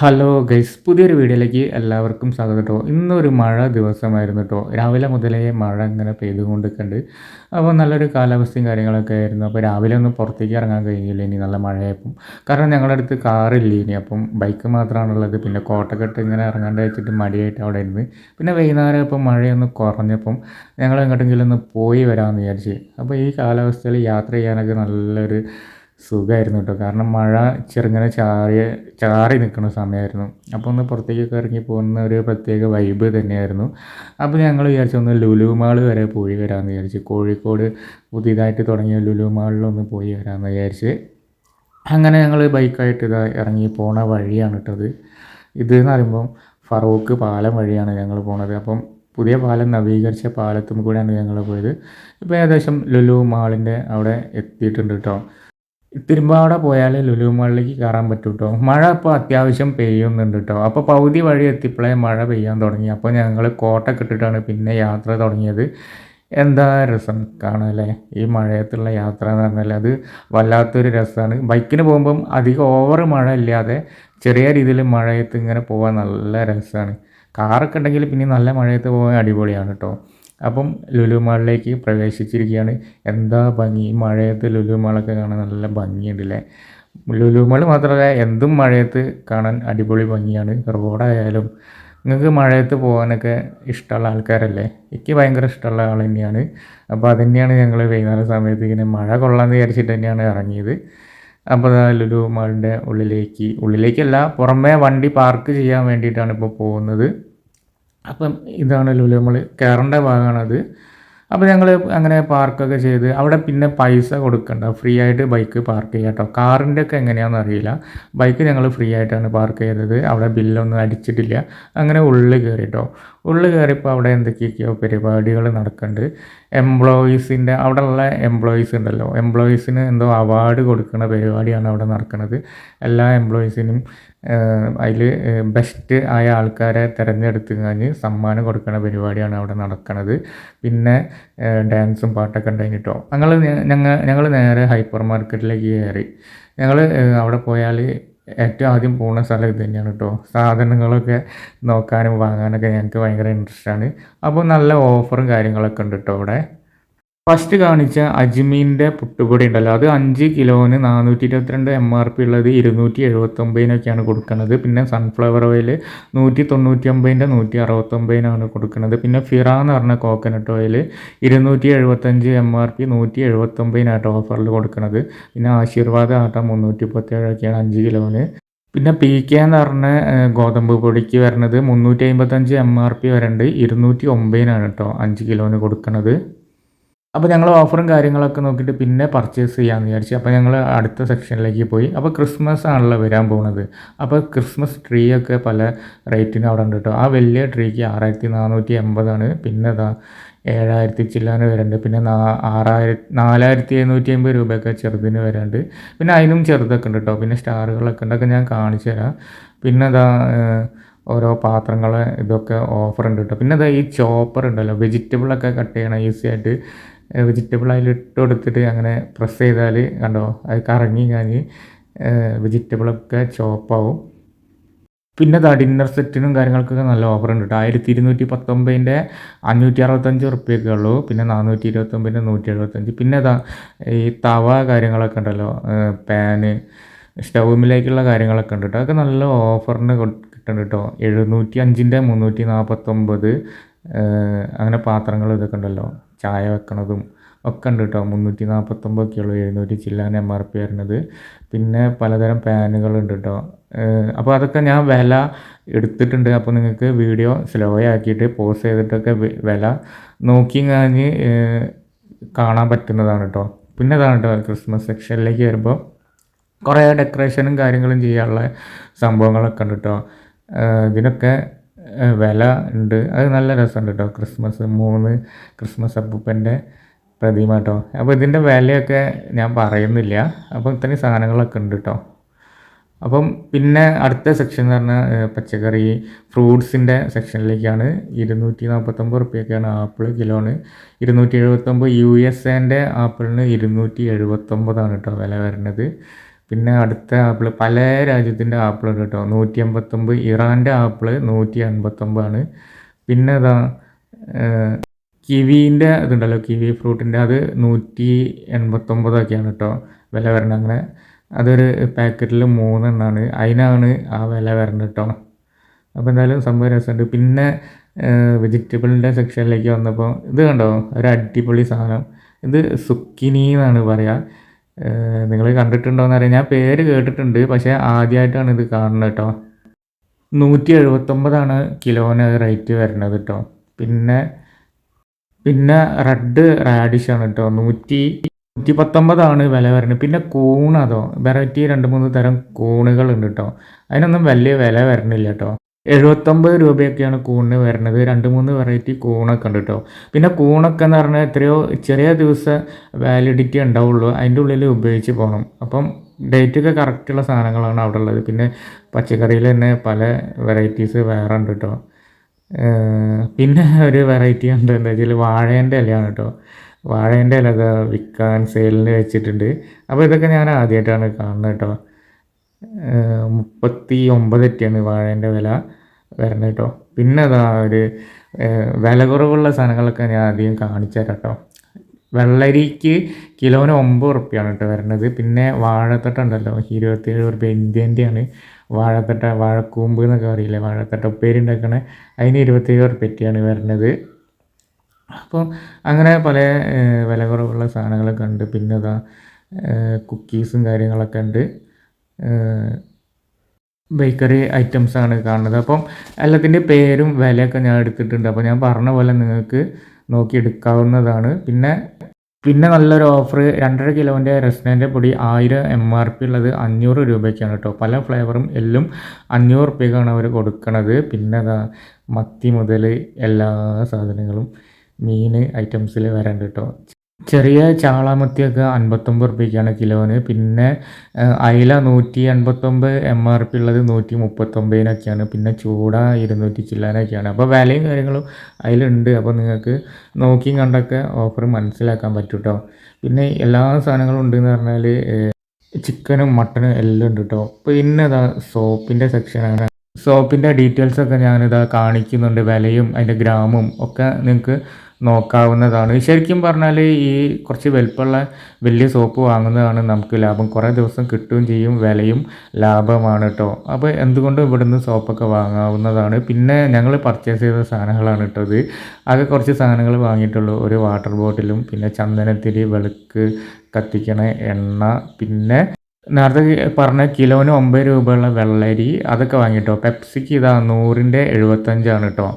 Hello guys പുതിയൊരു വീഡിയോയിലേക്ക് എല്ലാവർക്കും സ്വാഗതം കേട്ടോ ഇന്നൊരു മഴ ദിവസമായിരുന്നു കേട്ടോ രാവിലെ മുതലേ മഴ ഇങ്ങനെ പെയ്തുകൊണ്ടിരിക്കുന്നുണ്ട് അപ്പോൾ നല്ലൊരു കാലാവസ്ഥയും കാര്യങ്ങളൊക്കെ ആയിരുന്നു. അപ്പോൾ രാവിലെ ഒന്നും പുറത്തേക്ക് ഇറങ്ങാൻ കഴിഞ്ഞില്ല? ഇനി നല്ല മഴയായപ്പം. കാരണം ഞങ്ങളുടെ അടുത്ത് കാറില്ല ഇനി? അപ്പം ബൈക്ക് മാത്രമാണുള്ളത്. പിന്നെ കോട്ടക്കെട്ട് ഇങ്ങനെ ഇറങ്ങാണ്ട് വെച്ചിട്ട് മടിയായിട്ട് അവിടെ ഇരുന്ന് പിന്നെ വൈകുന്നേരം ഇപ്പം മഴയൊന്ന് കുറഞ്ഞപ്പം ഞങ്ങൾ എങ്ങോട്ടെങ്കിലും ഒന്ന് പോയി വരാമെന്ന് വിചാരിച്ച്. അപ്പോൾ ഈ കാലാവസ്ഥയിൽ യാത്ര ചെയ്യാനൊക്കെ നല്ലൊരു സുഖമായിരുന്നു കേട്ടോ കാരണം മഴ ചെറുങ്ങനെ ചാറിയ ചാറി നിൽക്കുന്ന സമയമായിരുന്നു അപ്പോൾ ഒന്ന് പുറത്തേക്കൊക്കെ ഇറങ്ങി പോകുന്ന ഒരു പ്രത്യേക വൈബ് തന്നെയായിരുന്നു. അപ്പോൾ ഞങ്ങൾ വിചാരിച്ചു ഒന്ന് ലുലു മാൾ വരെ പോയി വരാമെന്ന് വിചാരിച്ചു. കോഴിക്കോട് പുതിയതായിട്ട് തുടങ്ങിയ ലുലു മാളിലൊന്ന് പോയി വരാമെന്ന് വിചാരിച്ച്. അങ്ങനെ ഞങ്ങൾ ബൈക്കായിട്ട് ഇതാ ഇറങ്ങി പോണ വഴിയാണ് കേട്ടത് ഇത് എന്ന് പറയുമ്പം ഫറൂഖ് പാലം വഴിയാണ് ഞങ്ങൾ പോണത്. അപ്പം പുതിയ പാലം നവീകരിച്ച പാലത്തും കൂടെയാണ് ഞങ്ങൾ പോയത്. ഇപ്പോൾ ഏകദേശം ലുലു മാളിന്റെ അവിടെ എത്തിയിട്ടുണ്ട് കേട്ടോ തിരുമ്പാവട പോയാൽ ലുലു മാളിലേക്ക് കയറാൻ പറ്റും കേട്ടോ മഴ ഇപ്പോൾ അത്യാവശ്യം പെയ്യുന്നുണ്ട് കേട്ടോ അപ്പോൾ പകുതി വഴി എത്തിയപ്പോഴേ മഴ പെയ്യാൻ തുടങ്ങി. അപ്പോൾ ഞങ്ങൾ കോട്ടൊക്കെ ഇട്ടിട്ടാണ് പിന്നെ യാത്ര തുടങ്ങിയത്. എന്താ രസം കാണാല്ലേ ഈ മഴയത്തുള്ള യാത്ര എന്ന് പറഞ്ഞാൽ അത് വല്ലാത്തൊരു രസമാണ് ബൈക്കിന് പോകുമ്പം അധികം ഓവർ മഴ ഇല്ലാതെ ചെറിയ രീതിയിൽ മഴയത്ത് ഇങ്ങനെ പോകാൻ നല്ല രസമാണ് കാറൊക്കെ ഉണ്ടെങ്കിൽ പിന്നെ നല്ല മഴയത്ത് പോകാൻ അടിപൊളിയാണ് കേട്ടോ അപ്പം ലുലു മാളിലേക്ക് പ്രവേശിച്ചിരിക്കുകയാണ്. എന്താ ഭംഗി? മഴയത്ത് ലുലു മാളൊക്കെ കാണാൻ നല്ല ഭംഗിയുണ്ട് അല്ലേ ലുലു മാൾ മാത്രമല്ല എന്തും മഴയത്ത് കാണാൻ അടിപൊളി ഭംഗിയാണ്. റോഡായാലും നിങ്ങൾക്ക് മഴയത്ത് പോകാനൊക്കെ ഇഷ്ടമുള്ള ആൾക്കാരല്ലേ? എനിക്ക് ഭയങ്കര ഇഷ്ടമുള്ള ആൾ തന്നെയാണ്. അപ്പോൾ അത് തന്നെയാണ് ഞങ്ങൾ വൈകുന്നേരം സമയത്ത് ഇങ്ങനെ മഴ കൊള്ളാമെന്ന് വിചാരിച്ചിട്ട് തന്നെയാണ് ഇറങ്ങിയത്. അപ്പോൾ ലുലു മാളിന്റെ ഉള്ളിലേക്ക് ഉള്ളിലേക്കല്ല പുറമേ വണ്ടി പാർക്ക് ചെയ്യാൻ വേണ്ടിയിട്ടാണ് ഇപ്പോൾ പോകുന്നത്. അപ്പം ഇതാണല്ലോ ലുലു നമ്മൾ കയറേണ്ട ഭാഗമാണത്. അപ്പോൾ ഞങ്ങൾ അങ്ങനെ പാർക്കൊക്കെ ചെയ്ത് അവിടെ പിന്നെ പൈസ കൊടുക്കണ്ട. ഫ്രീ ആയിട്ട് ബൈക്ക് പാർക്ക് ചെയ്യാം കേട്ടോ കാറിന്റെ ഒക്കെ എങ്ങനെയാണെന്ന് അറിയില്ല. ബൈക്ക് ഞങ്ങൾ ഫ്രീ ആയിട്ടാണ് പാർക്ക് ചെയ്തത്. അവിടെ ബില്ലൊന്നും അടിച്ചിട്ടില്ല. അങ്ങനെ ഉള്ളിൽ കയറി കേട്ടോ ഉള്ളിൽ കയറിയപ്പോൾ അവിടെ എന്തൊക്കെയൊക്കെയോ പരിപാടികൾ നടക്കുന്നുണ്ട് എംപ്ലോയീസിന്റെ അവിടെയുള്ള എംപ്ലോയീസ് ഉണ്ടല്ലോ. എംപ്ലോയീസിന് എന്തോ അവാർഡ് കൊടുക്കുന്ന പരിപാടിയാണ് അവിടെ നടക്കുന്നത് എല്ലാ എംപ്ലോയീസിനും അതിൽ ബെസ്റ്റ് ആയ ആൾക്കാരെ തിരഞ്ഞെടുത്ത് കഴിഞ്ഞ് സമ്മാനം കൊടുക്കുന്ന പരിപാടിയാണ് അവിടെ നടക്കുന്നത് പിന്നെ ഡാൻസും പാട്ടൊക്കെ ഉണ്ടായിട്ടോ ഞങ്ങൾ ഞങ്ങൾ ഞങ്ങൾ നേരെ ഹൈപ്പർ മാർക്കറ്റിലേക്ക് കയറി. ഞങ്ങൾ അവിടെ പോയാൽ ഏറ്റവും ആദ്യം പോകുന്ന സ്ഥലം ഇത് തന്നെയാണ് കേട്ടോ സാധനങ്ങളൊക്കെ നോക്കാനും വാങ്ങാനൊക്കെ ഞങ്ങൾക്ക് ഭയങ്കര ഇൻട്രസ്റ്റ് ആണ്. അപ്പോൾ നല്ല ഓഫറും കാര്യങ്ങളൊക്കെ ഉണ്ട് കേട്ടോ അവിടെ. ഫസ്റ്റ് കാണിച്ച അജ്മീന്റെ പുട്ടുപൊടി ഉണ്ടല്ലോ. അത് അഞ്ച് കിലോന് നാനൂറ്റി ഇരുപത്തിരണ്ട് എം ആർ പി ഉള്ളത് ഇരുന്നൂറ്റി എഴുപത്തൊമ്പതിനൊക്കെയാണ് കൊടുക്കുന്നത്. പിന്നെ സൺഫ്ലവർ ഓയിൽ നൂറ്റി തൊണ്ണൂറ്റി ഒമ്പതിന്റെ നൂറ്റി അറുപത്തൊമ്പതിനാണ് കൊടുക്കുന്നത്. പിന്നെ ഫിറ എന്ന് പറഞ്ഞ കോക്കനട്ട് ഓയിൽ ഇരുന്നൂറ്റി എഴുപത്തഞ്ച് എം ആർ പി നൂറ്റി എഴുപത്തൊമ്പതിനായിട്ട് ഓഫറിൽ കൊടുക്കുന്നത്. പിന്നെ ആശീർവാദ ആട്ട മുന്നൂറ്റി മുപ്പത്തേഴൊക്കെയാണ് അഞ്ച് കിലോന്. പിന്നെ പി കെ എന്ന് പറഞ്ഞ ഗോതമ്പ് പൊടിക്ക് വരുന്നത് മുന്നൂറ്റി അമ്പത്തഞ്ച് എം ആർ പി വരണ്ട്. ഇരുന്നൂറ്റി ഒമ്പതിനാണ് കേട്ടോ അഞ്ച് കിലോന് കൊടുക്കുന്നത് അപ്പോൾ ഞങ്ങൾ ഓഫറും കാര്യങ്ങളൊക്കെ നോക്കിയിട്ട് പിന്നെ പർച്ചേസ് ചെയ്യാമെന്ന് വിചാരിച്ചു. അപ്പോൾ ഞങ്ങൾ അടുത്ത സെക്ഷനിലേക്ക് പോയി. അപ്പോൾ ക്രിസ്മസ് ആണല്ലോ വരാൻ പോകുന്നത് അപ്പോൾ ക്രിസ്മസ് ട്രീ ഒക്കെ പല റേറ്റിന് അവിടെ ഉണ്ട് കേട്ടോ ആ വലിയ ട്രീക്ക് ആറായിരത്തി നാനൂറ്റി എൺപതാണ് പിന്നെ അതാ ഏഴായിരത്തി ചില്ലാന് വരുന്നുണ്ട് പിന്നെ നാ ആറായിരത്തി നാലായിരത്തി എഴുന്നൂറ്റി അമ്പത് രൂപയൊക്കെ ചെറുതിന് വരാണ്ട്. പിന്നെ അതിനും ചെറുതൊക്കെ ഉണ്ട് കേട്ടോ പിന്നെ സ്റ്റാറുകളൊക്കെ ഉണ്ടൊക്കെ ഞാൻ കാണിച്ചു തരാം. പിന്നെ അതാ ഓരോ പാത്രങ്ങൾ ഇതൊക്കെ ഓഫർ ഉണ്ട് കേട്ടോ പിന്നെ അതാ ഈ ചോപ്പർ ഉണ്ടല്ലോ. വെജിറ്റബിളൊക്കെ കട്ട് ചെയ്യണം ഈസി ആയിട്ട്. വെജിറ്റബിൾ അതിൽ കൊടുത്തിട്ട് അങ്ങനെ പ്രസ് ചെയ്താൽ കണ്ടോ അത് കറങ്ങി കഴിഞ്ഞ് വെജിറ്റബിളൊക്കെ ചോപ്പാവും പിന്നെ അതാ ഡിന്നർ സെറ്റിനും കാര്യങ്ങൾക്കൊക്കെ നല്ല ഓഫർ ഉണ്ട് കേട്ടോ ആയിരത്തി ഇരുന്നൂറ്റി പത്തൊമ്പതിന്റെ അഞ്ഞൂറ്റി അറുപത്തഞ്ച് ഉറുപ്പ്യൊക്കെ ഉള്ളൂ. പിന്നെ നാനൂറ്റി ഇരുപത്തൊമ്പതിന്റെ നൂറ്റി എഴുപത്തഞ്ച് പിന്നെ അതാ ഈ തവ കാര്യങ്ങളൊക്കെ ഉണ്ടല്ലോ പാന് സ്റ്റൗമിലേക്കുള്ള കാര്യങ്ങളൊക്കെ ഉണ്ട് കേട്ടോ അതൊക്കെ നല്ല ഓഫറിന് കിട്ടുന്നുണ്ട് കേട്ടോ എഴുന്നൂറ്റി അഞ്ചിന്റെ മുന്നൂറ്റി നാൽപ്പത്തൊമ്പത് അങ്ങനെ പാത്രങ്ങൾ ഇതൊക്കെ ഉണ്ടല്ലോ. ചായ വെക്കണതും ഒക്കെ ഉണ്ട് കേട്ടോ മുന്നൂറ്റി നാൽപ്പത്തൊമ്പത് കിലോ എഴുന്നൂറ്റി ചില്ലാൻ എം ആർ പി വരുന്നത്. പിന്നെ പലതരം പാനുകളുണ്ട് കേട്ടോ അപ്പോൾ അതൊക്കെ ഞാൻ വില എടുത്തിട്ടുണ്ട്. അപ്പോൾ നിങ്ങൾക്ക് വീഡിയോ സ്ലോ ആക്കിയിട്ട് പോസ് ചെയ്തിട്ടൊക്കെ വില നോക്കി കഴിഞ്ഞ് കാണാൻ പറ്റുന്നതാണ് കേട്ടോ പിന്നെ അതാണ് കേട്ടോ ക്രിസ്മസ് സെക്ഷനിലേക്ക് വരുമ്പോൾ കുറേ ഡെക്കറേഷനും കാര്യങ്ങളും ചെയ്യാനുള്ള സംഭവങ്ങളൊക്കെ ഉണ്ട് കേട്ടോ ഇതിനൊക്കെ വില ഉണ്ട്. അത് നല്ല രസമുണ്ട് കേട്ടോ ക്രിസ്മസ് മൂന്ന് ക്രിസ്മസ് അപ്പൂപ്പന്റെ പ്രതിമ കേട്ടോ അപ്പോൾ ഇതിന്റെ വിലയൊക്കെ ഞാൻ പറയുന്നില്ല. അപ്പോൾ ഇത്രയും സാധനങ്ങളൊക്കെ ഉണ്ട് കേട്ടോ അപ്പം പിന്നെ അടുത്ത സെക്ഷൻ എന്ന് പറഞ്ഞാൽ പച്ചക്കറി ഫ്രൂട്ട്സിന്റെ സെക്ഷനിലേക്കാണ് ഇരുന്നൂറ്റി നാൽപ്പത്തൊമ്പത് റുപ്യൊക്കെയാണ് ആപ്പിൾ കിലോന് ഇരുന്നൂറ്റി എഴുപത്തൊമ്പത് യു എസ് എന്റെ ആപ്പിളിന് ഇരുന്നൂറ്റി എഴുപത്തൊമ്പതാണ് കേട്ടോ വില വരുന്നത്. പിന്നെ അടുത്ത ആപ്പിൾ പല രാജ്യത്തിന്റെ ആപ്പിൾ ഉണ്ട് കേട്ടോ. നൂറ്റി അമ്പത്തൊമ്പത് ഇറാന്റെ ആപ്പിൾ നൂറ്റി അൻപത്തൊമ്പതാണ് പിന്നെ അതാ കിവീന്റെ ഇതുണ്ടല്ലോ കിവി ഫ്രൂട്ടിന്റെ അത് നൂറ്റി എൺപത്തൊമ്പതൊക്കെയാണ് കേട്ടോ വില വരുന്നത് അങ്ങനെ. അതൊരു പാക്കറ്റിൽ മൂന്നെണ്ണമാണ് അതിനാണ് ആ വില വരുന്നത് കേട്ടോ. അപ്പോൾ എന്തായാലും സംഭവം രസമുണ്ട്. പിന്നെ വെജിറ്റബിളിന്റെ സെക്ഷനിലേക്ക് വന്നപ്പോൾ ഇത് കണ്ടോ? ഒരു അടിപൊളി സാധനം. ഇത് സുക്കിനി എന്നാണ് പറയുക. നിങ്ങൾ കണ്ടിട്ടുണ്ടോ എന്നറിയാം ഞാൻ പേര് കേട്ടിട്ടുണ്ട് പക്ഷേ ആദ്യമായിട്ടാണ് ഇത് കാണുന്നത് കേട്ടോ. നൂറ്റി എഴുപത്തൊമ്പതാണ് കിലോന് റേറ്റ് വരുന്നത് കേട്ടോ. പിന്നെ പിന്നെ റെഡ് റാഡിഷാണ് കേട്ടോ. നൂറ്റി നൂറ്റി പത്തൊമ്പതാണ് വില വരുന്നത്. പിന്നെ കൂൺ അതോ വെറൈറ്റി രണ്ട് മൂന്ന് തരം കൂണുകളുണ്ട് കേട്ടോ. അതിനൊന്നും വലിയ വില വരണില്ല കേട്ടോ. എഴുപത്തൊമ്പത് രൂപയൊക്കെയാണ് കൂണിന് വരുന്നത്. രണ്ട് മൂന്ന് വെറൈറ്റി കൂണൊക്കെ ഉണ്ട് കേട്ടോ പിന്നെ കൂണൊക്കെ എന്ന് പറഞ്ഞാൽ എത്രയോ ചെറിയ ദിവസം വാലിഡിറ്റി ഉണ്ടാവുള്ളൂ. അതിന്റെ ഉള്ളിൽ ഉപയോഗിച്ച് പോകണം അപ്പം ഡേറ്റൊക്കെ കറക്റ്റുള്ള സാധനങ്ങളാണ് അവിടെ ഉള്ളത്. പിന്നെ പച്ചക്കറിയിൽ തന്നെ പല വെറൈറ്റീസ് വേറെ ഉണ്ട് കേട്ടോ പിന്നെ ഒരു വെറൈറ്റി ഉണ്ട്. എന്താ വെച്ചാൽ വാഴേന്റെ ഇലയാണ് കേട്ടോ വാഴേന്റെ ഇല വിൽക്കാൻ സെയിലിന് വെച്ചിട്ടുണ്ട്. അപ്പോൾ ഇതൊക്കെ ഞാൻ ആദ്യമായിട്ടാണ് കാണുന്നത് കേട്ടോ മുപ്പത്തി ഒമ്പതൊക്കെയാണ് വാഴേന്റെ വില വരുന്നത് കേട്ടോ പിന്നെ അതാ ഒരു വില കുറവുള്ള സാധനങ്ങളൊക്കെ ഞാൻ ആദ്യം കാണിച്ചു തരാം കേട്ടോ വെള്ളരിക്ക് കിലോന് ഒമ്പത് റുപ്യാണ് കേട്ടോ വരുന്നത് പിന്നെ വാഴത്തട്ട ഉണ്ടല്ലോ ഇരുപത്തേഴ് റുപ്യ ഇന്ത്യന്റെയാണ്. വാഴത്തട്ട വാഴക്കൂമ്പ് എന്നൊക്കെ അറിയില്ലേ വാഴത്തട്ട ഉപ്പേരി ഉണ്ടാക്കണേ അതിന് ഇരുപത്തേഴ് റുപ്യറ്റാണ് വരുന്നത് അപ്പോൾ അങ്ങനെ പല വില കുറവുള്ള സാധനങ്ങളൊക്കെ ഉണ്ട്. പിന്നെ അതാ കുക്കീസും കാര്യങ്ങളൊക്കെ ഉണ്ട്. ബേക്കറി ഐറ്റംസ് ആണ് കാണുന്നത്. അപ്പം എല്ലാത്തിന്റെ പേരും വിലയൊക്കെ ഞാൻ എടുത്തിട്ടുണ്ട്. അപ്പോൾ ഞാൻ പറഞ്ഞ പോലെ നിങ്ങൾക്ക് നോക്കി എടുക്കാവുന്നതാണ് പിന്നെ പിന്നെ നല്ലൊരു ഓഫർ രണ്ടര കിലോന്റെ റെസ്നന്റെ പൊടി ആയിരം എം ആർ പി ഉള്ളത് അഞ്ഞൂറ് രൂപയ്ക്കാണ് കേട്ടോ. പല ഫ്ലേവറും എല്ലാം അഞ്ഞൂറ് റുപ്യക്കാണ് അവർ കൊടുക്കുന്നത് പിന്നെ അതാ മത്തി മുതൽ എല്ലാ സാധനങ്ങളും മീൻ ഐറ്റംസിൽ വരാണ്ട് കേട്ടോ. ചെറിയ ചാളാമത്തിയൊക്കെ അൻപത്തൊമ്പത് റുപ്യക്കാണ് കിലോന്. പിന്നെ അയില നൂറ്റി എൺപത്തൊമ്പത് എം ആർ പി ഉള്ളത് നൂറ്റി മുപ്പത്തൊമ്പതിനൊക്കെയാണ് പിന്നെ ചൂട ഇരുന്നൂറ്റി ചില്ലാനൊക്കെയാണ്. അപ്പോൾ വിലയും കാര്യങ്ങളും അതിലുണ്ട് അപ്പോൾ നിങ്ങൾക്ക് നോക്കിയും കണ്ടൊക്കെ ഓഫർ മനസ്സിലാക്കാൻ പറ്റും കേട്ടോ പിന്നെ എല്ലാ സാധനങ്ങളും ഉണ്ടെന്ന് പറഞ്ഞാൽ ചിക്കനും മട്ടനും എല്ലാം ഉണ്ട് കേട്ടോ പിന്നെ ഇതാ സോപ്പിന്റെ സെക്ഷനാണ് സോപ്പിന്റെ ഡീറ്റെയിൽസൊക്കെ ഞാനിതാ കാണിക്കുന്നുണ്ട്. വിലയും അതിന്റെ ഗ്രാമും ഒക്കെ നിങ്ങൾക്ക് നോക്കാവുന്നതാണ്. ശരിക്കും പറഞ്ഞാൽ ഈ കുറച്ച് വലുപ്പമുള്ള വലിയ സോപ്പ് വാങ്ങുന്നതാണ് നമുക്ക് ലാഭം. കുറേ ദിവസം കിട്ടുകയും ചെയ്യും വിലയും ലാഭമാണ് കേട്ടോ അപ്പോൾ എന്തുകൊണ്ടും ഇവിടുന്ന് സോപ്പൊക്കെ വാങ്ങാവുന്നതാണ്. പിന്നെ ഞങ്ങൾ പർച്ചേസ് ചെയ്ത സാധനങ്ങളാണ് കേട്ടോ ഇത്. ആകെ കുറച്ച് സാധനങ്ങൾ വാങ്ങിയിട്ടുള്ളൂ. ഒരു വാട്ടർ ബോട്ടിലും പിന്നെ ചന്ദനത്തിരി വെളുക്ക് കത്തിക്കണ എണ്ണ പിന്നെ നേരത്തെ പറഞ്ഞ കിലോന് ഒമ്പത് രൂപയുള്ള വെള്ളരി അതൊക്കെ വാങ്ങിട്ടോ പെപ്സിക്ക് ഇതാ നൂറിന്റെ എഴുപത്തഞ്ചാണ് കേട്ടോ